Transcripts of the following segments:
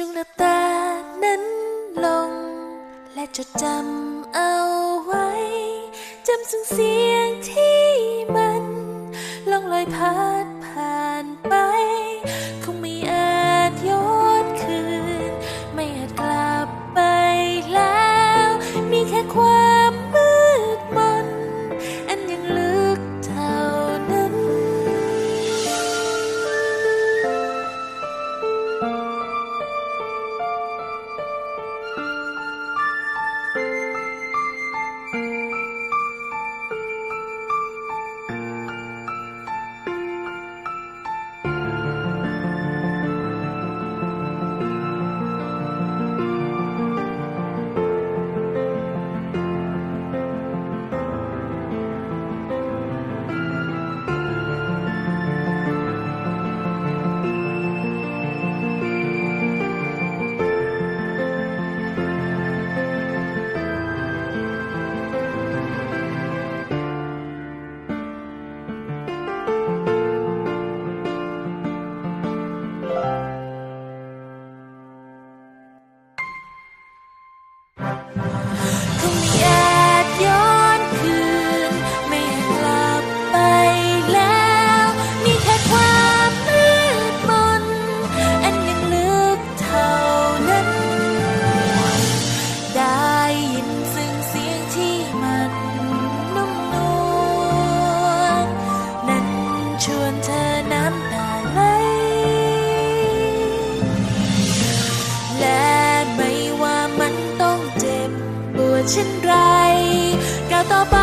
จงละตานั้นลง และจดจำเอาไว้ จำซึ่งเสีย เช่นไรก้าวต่อไป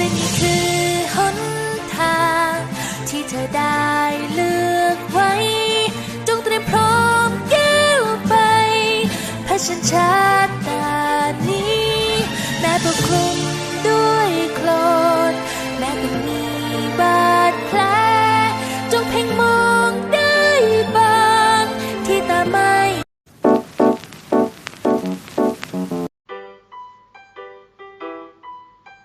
และนี่คือหนทาง ที่เธอได้เลือกไว้ จงเตรียมพร้อมก้วไปเผชิญชาตินี้แม้ปกคลุม